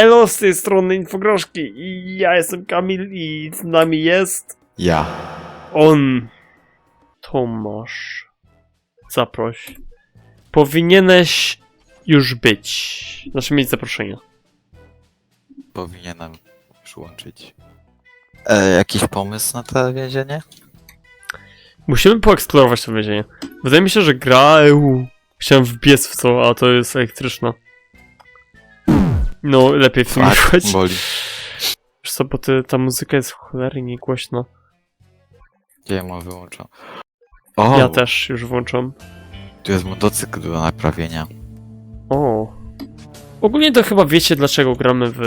Elo z tej strony Infogroszki i ja jestem Kamil i z nami jest Ja. on. Tomasz. Zaproś. Powinieneś już być. Znaczy mieć zaproszenie. Powinienem przyłączyć. E, jakiś pomysł na to więzienie? Musimy poeksplorować to więzienie. Wydaje mi się, że gra EU. Chciałem wbiec w to, a to jest elektryczna. No, lepiej w Fuck, wchodź. boli. Wiesz co, bo ty, ta muzyka jest cholernie głośna. Gdzie ja mam wyłączam? O, Ja też już włączam. tu jest motocykl do naprawienia. O. Ogólnie to chyba wiecie dlaczego gramy w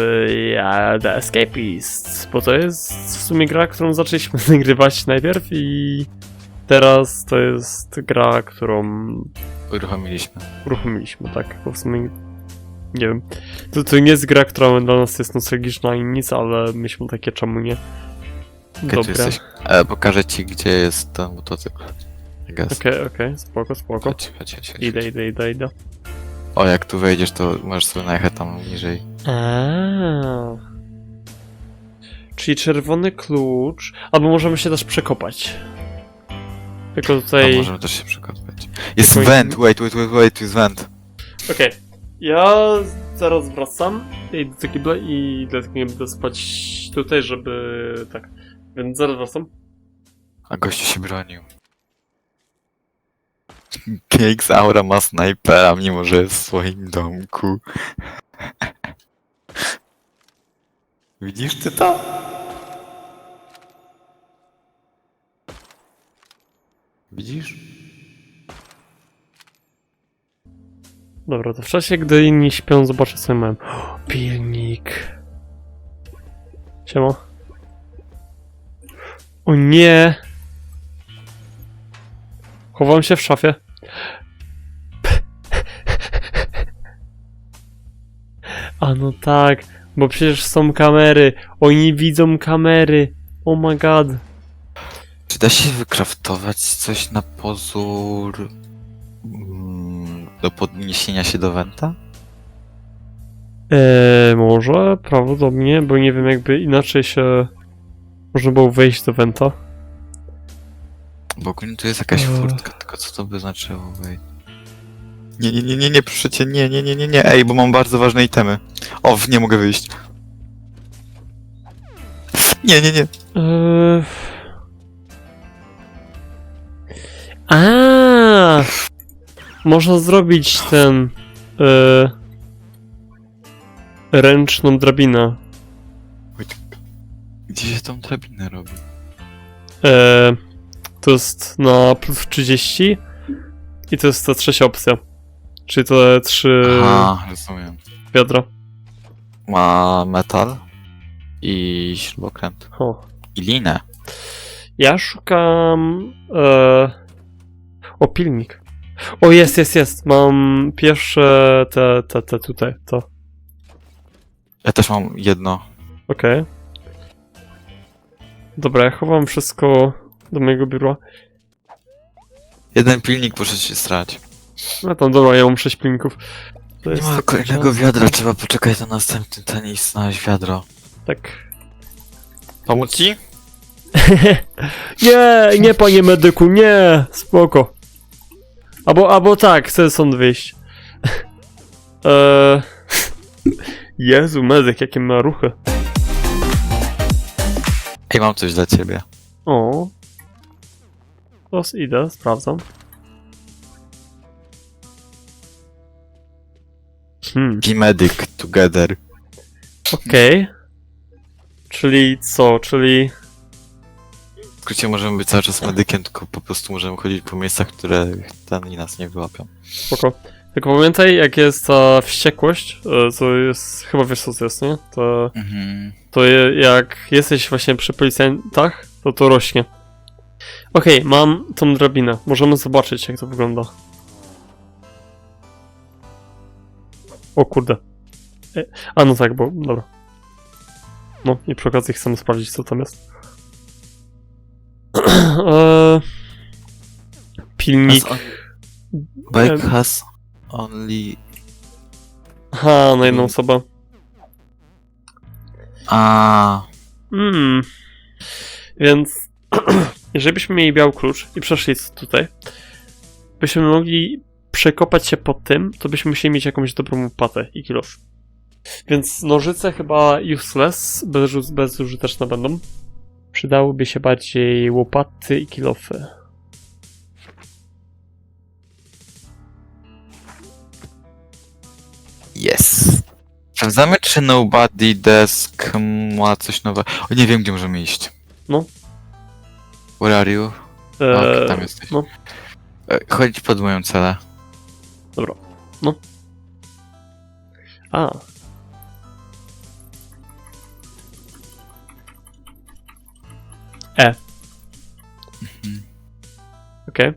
The Escapist, bo to jest w sumie gra, którą zaczęliśmy nagrywać najpierw i teraz to jest gra, którą Uruchomiliśmy. uruchomiliśmy, tak, bo w sumie nie wiem. To, to nie jest gra, która dla nas jest nostalgiczna i nic, ale myśmy takie czemu nie. Okej, Dobra. jesteś. E, pokażę ci, gdzie jest ten motocykl. Guess. Okej, okej, spoko, spoko. Chodź, chodź, chodź, chodź. Idę, idę, idę, idę. O, jak tu wejdziesz, to możesz sobie najechać tam niżej. Eee. Czyli czerwony klucz. Albo możemy się też przekopać. Tylko Tam tutaj. możemy też się przekopać. Jest Tylko- vent, wait, wait, wait, wait, tu jest vent. Okej. Ja zaraz wracam. Idę do kibla i dlatego nie będę spać tutaj, żeby. Tak. Więc zaraz wracam. A gościu się bronił. Pieks Aura ma snajpera, mimo że jest w swoim domku. Widzisz ty to? Widzisz? Dobra, to w czasie, gdy inni śpią, zobaczę co mam. Pilnik. Siema. O nie! Chowam się w szafie. A no tak, bo przecież są kamery. Oni widzą kamery. Oh my god. Czy da się wykraftować coś na pozór do podniesienia się do Wenta? Eee, może, prawdopodobnie, bo nie wiem jakby inaczej się można było wejść do Wenta. Bo ogólnie tu jest jakaś Eee. furtka, tylko co to by znaczyło? Wait. Nie, nie, nie, nie, nie, proszę cię, nie, nie, nie, nie, nie, ej, bo mam bardzo ważne itemy. O, nie mogę wyjść. Nie, nie, nie. Eee... A, Można zrobić ten. E... Ręczną drabinę. Gdzie się tą drabinę robi? E... To jest na plus 30 i to jest ta trzecia opcja. Czyli te trzy Aha, rozumiem. wiadra. Ma metal i śrubokręt. O. I linę. Ja szukam. E... O, pilnik. O, jest, jest, jest. Mam pierwsze te, te, te tutaj, to. Ja też mam jedno. Okej. Dobra, ja chowam wszystko do mojego biura. Jeden pilnik proszę się strać. No tam, dobra, ja mam sześć pilników. To Nie jest ma tak- kolejnego wiadra, trzeba poczekać na następny ten i znaleźć wiadro. Tak. Pomóc ci? nie, nie panie medyku, nie! Spoko. Albo, albo tak, chcę stąd wyjść. eee... Jezu, medyk, jakie ma ruchy. Ej, mam coś dla ciebie. O. Teraz idę, sprawdzam. Hmm, Be medic together. okej. Czyli co, czyli... W skrócie możemy być cały czas medykiem, tylko po prostu możemy chodzić po miejscach, które ten i nas nie wyłapią. Spoko. Tylko pamiętaj, jak jest ta wściekłość, e, co jest, chyba wiesz co to jest, nie? To, Mhm. to je, jak jesteś właśnie przy policjantach, to to rośnie. Okej, mam tą drabinę. Możemy zobaczyć, jak to wygląda. O kurde. E, A no tak, bo, dobra. No i przy okazji chcemy sprawdzić, co tam jest. Eee, pilnik. Has on- Bike has only... Aha, na jedną osobę. A, Mm. Więc jeżeli byśmy mieli biały klucz i przeszli tutaj, byśmy mogli przekopać się pod tym, to byśmy musieli mieć jakąś dobrą łopatę i kilof. Więc nożyce chyba useless, bez, bezużyteczne będą. Przydałyby się bardziej łopaty i kilofy. yes. Sprawdzamy, czy Nobody Desk ma coś nowego. O, nie wiem, gdzie możemy iść. No. Where are you? Eee, tam jesteś. no. E, Chodź pod moją celę. Dobra. No. A. Okej.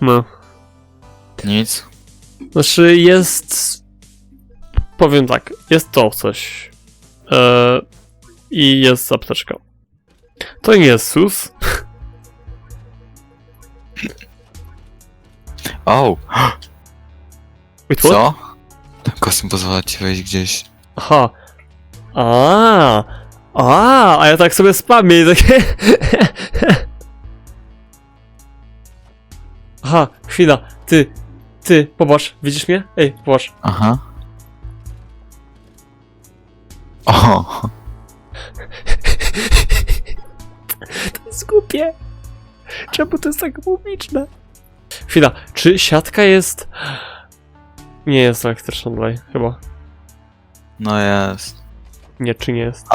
No. Nic. Znaczy jest... Powiem tak, jest to coś. E, I jest apteczka. To nie jest sus. O, Wait, what? co? Kostium pozwala ci wejść gdzieś. Aha. A, a, a ja tak sobie spamię i takie. Aha, chwila, ty, ty, popatrz, widzisz mnie? Ej, popatrz. Aha. O, To jest głupie. Czemu to jest tak publiczne? Chwila, czy siatka jest... Nie jest elektryczna dalej, chyba. no jest. Nie, czy nie jest?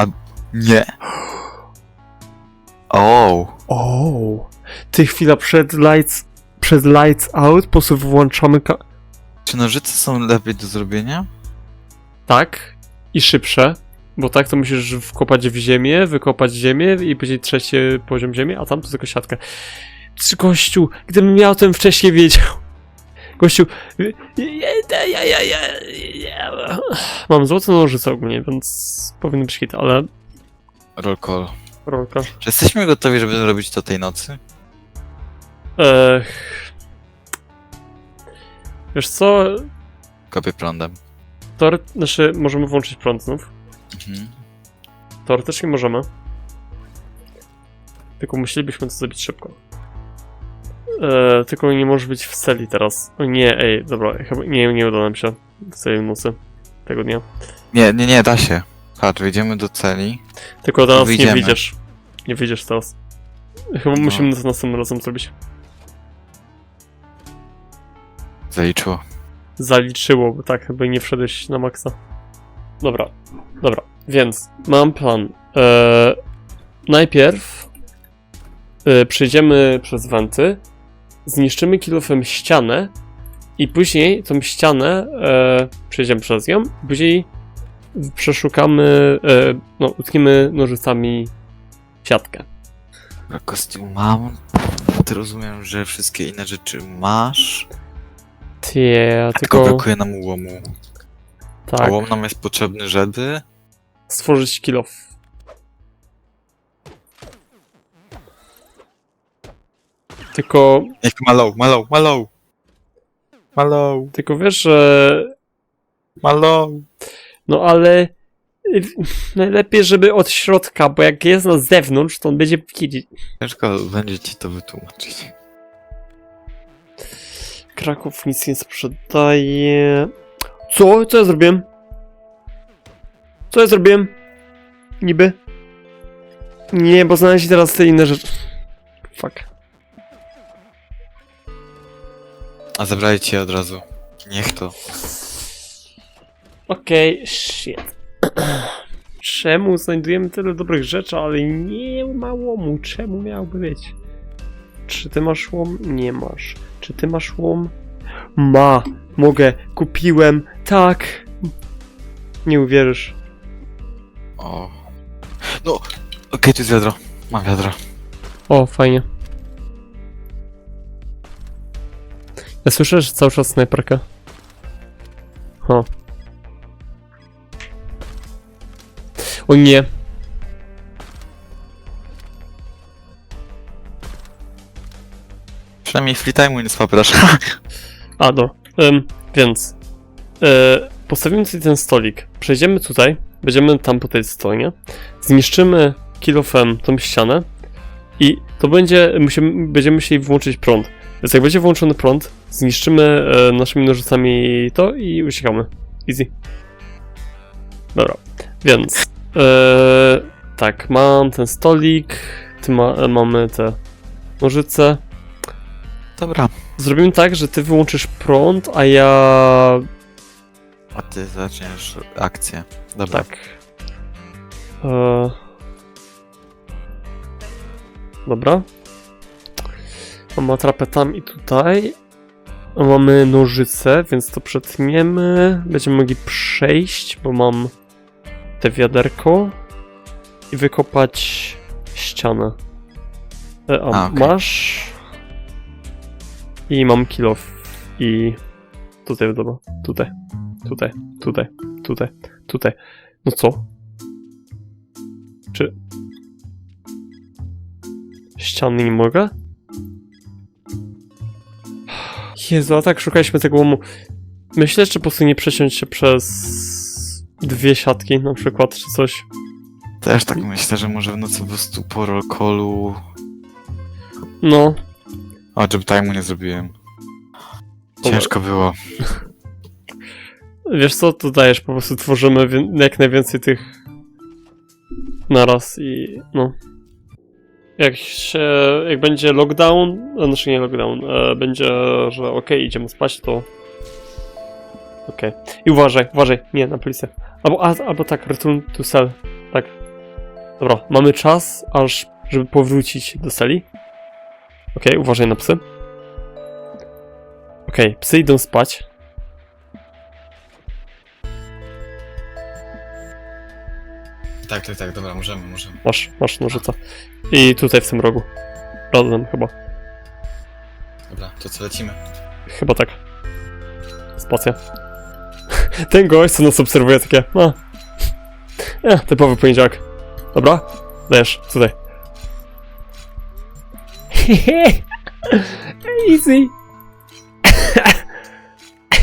Nie. O, O, ty chwila przed lights, przed lights out, po prostu włączamy ka- czy nożyce są lepiej do zrobienia? Tak. I szybsze. Bo tak to musisz wkopać w ziemię, wykopać ziemię i później trzeci poziom ziemi, a tam to tylko siatkę. Czy Gościu, gdybym miał o tym wcześniej wiedział. Gościu. ja- ja- ja- ja- ja- Mam złote nożyce ogólnie, więc powinny być hit, ale Roll call. rolka. Czy jesteśmy gotowi, żeby zrobić to tej nocy? Ech. Wiesz co? Kopię prądem. Teore... Znaczy, możemy włączyć prąd znów. Mhm. Teoretycznie możemy. Tylko musielibyśmy to zrobić szybko. E, tylko nie może być w celi teraz. O nie, ej, dobra, chyba nie, nie uda nam się w celi nocy tego dnia. Nie, nie, nie, da się. Patrz, wejdziemy do celi. Tylko teraz nie wyjdziemy. wyjdziesz. Nie wyjdziesz teraz. Chyba No. musimy to następnym razem zrobić. Zaliczyło. Zaliczyło, bo tak, chyba nie wszedłeś na maksa. Dobra, dobra, więc mam plan. E, najpierw e, przejdziemy przez wenty, zniszczymy kilofem ścianę i później tą ścianę e, przejdziemy przez nią, później przeszukamy, e, no, utkniemy nożycami siatkę. Dobra, Kostium mam. Ty rozumiem, że wszystkie inne rzeczy masz. Tie, Tylko tylko brakuje nam łomu. A tak, łom nam jest potrzebny, żeby... stworzyć kilof. Tylko Niech malą, malą, malą! Malą, Tylko wiesz, że. malą. No ale. y, Najlepiej, żeby od środka, bo jak jest na zewnątrz, to on będzie widzieć. Ciężko będzie ci to wytłumaczyć. Kraków nic nie sprzedaje. Co? Co ja zrobiłem? Co ja zrobiłem? Niby? Nie, bo znaleźli teraz te inne rzeczy. Fuck. A zabrali cię od razu. Niech to. Okej, shit. Czemu znajdujemy tyle dobrych rzeczy, ale nie ma łomu? Czemu miałby być? Czy ty masz łom? Nie masz. Czy ty masz łom? Ma. Mogę. Kupiłem. Tak. Nie uwierzysz. O. No, okej, tu jest wiadro. Mam wiadro. O, fajnie. Ja słyszę, że cały czas snajperka. O. O nie. Przynajmniej free time'u nie spaprasz. A, no. Ym, więc. E, Postawimy tutaj ten stolik. Przejdziemy tutaj, będziemy tam po tej stronie. Zniszczymy kilofem tą ścianę i to będzie, musimy, będziemy musieli włączyć prąd. Więc jak będzie włączony prąd, zniszczymy e, naszymi nożycami to i uciekamy. Easy. Dobra, więc e, tak, mam ten stolik, ty ma, mamy te nożyce. Dobra. Zrobimy tak, że ty wyłączysz prąd, a ja A ty zaczniesz akcję. Dobra. Tak. E... Dobra. Mam atrapę tam i tutaj. Mamy nożyce, więc to przetniemy. Będziemy mogli przejść, bo mam te wiaderko i wykopać ścianę. E, a, A, okej. masz. I mam kilof. I tutaj dobra. Tutaj. Tutaj. Tutaj. Tutaj. Tutaj. No co? Czy... Ściany nie mogę? Jezu, a tak szukaliśmy tego łomu. Myślę, czy po prostu nie przesiąść się przez dwie siatki na przykład, czy coś. Też tak myślę, że może w nocy po prostu po rollcallu... No, O, job time'u nie zrobiłem. Ciężko było. wiesz co, to dajesz, po prostu tworzymy wie- jak najwięcej tych naraz i no. Jak się, jak będzie lockdown, a znaczy nie lockdown, e, będzie, że okej, idziemy spać, to okej. I uważaj, uważaj, nie, na policję. Albo, a, albo tak, return to cell, tak. Dobra, mamy czas, aż, żeby powrócić do celi. Okej, uważaj na psy. Okej, psy idą spać. Tak, tak, tak, dobra, możemy, możemy. Masz, masz nożyca. I tutaj w tym rogu. Razem chyba. Dobra, to co lecimy? Chyba tak. Spacja. Ten gość, co nas obserwuje, takie. No. E, typowy poniedziałek. Dobra? Dajesz, tutaj. Easy.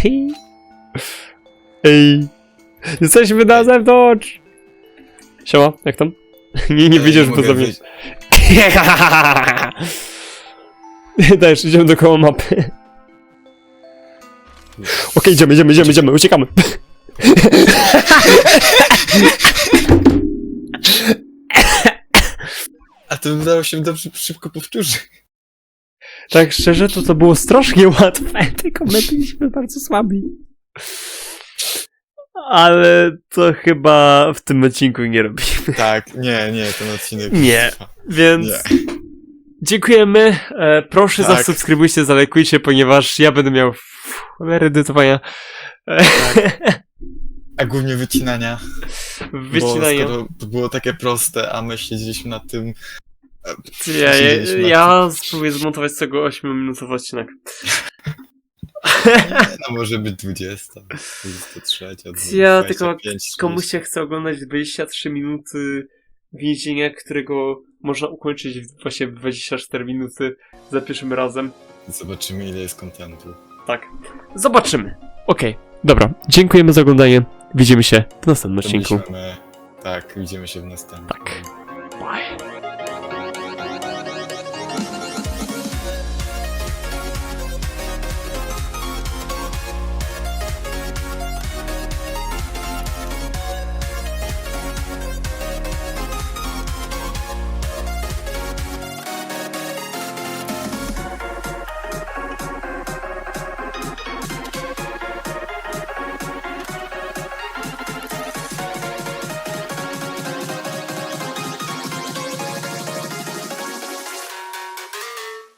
Ej. Jesteśmy na zewnątrz. Siema, jak tam? Nie, nie widzisz, bo za mnie. Dajesz, idziemy dookoła mapy. Okej, idziemy, idziemy, idziemy, idziemy, uciekamy. A to udało się dobrze szybko powtórzyć. Tak szczerze, to to było strasznie łatwe, tylko my byliśmy bardzo słabi. Ale to chyba w tym odcinku nie robimy. Tak, nie, nie, ten odcinek. Nie. Więc Nie. dziękujemy. E, proszę Tak. zasubskrybujcie, zalajkujcie, ponieważ ja będę miał cholery edytowania. E, A głównie wycinania. wycinania. Bo to było takie proste, a my siedzieliśmy nad tym. Ja, ja, ja spróbuję zmontować z tego 8-minutowy odcinek. tym. No może być 20, 23, Ja 25, tylko 30. komuś się chce oglądać 23 minuty więzienia, którego można ukończyć właśnie w 24 minuty za pierwszym razem. Zobaczymy ile jest kontentu. Tak. Zobaczymy. Okej, dobra. Dziękujemy za oglądanie. Widzimy się w następnym odcinku. myślimy- Tak, widzimy się w następnym. Tak. Bye.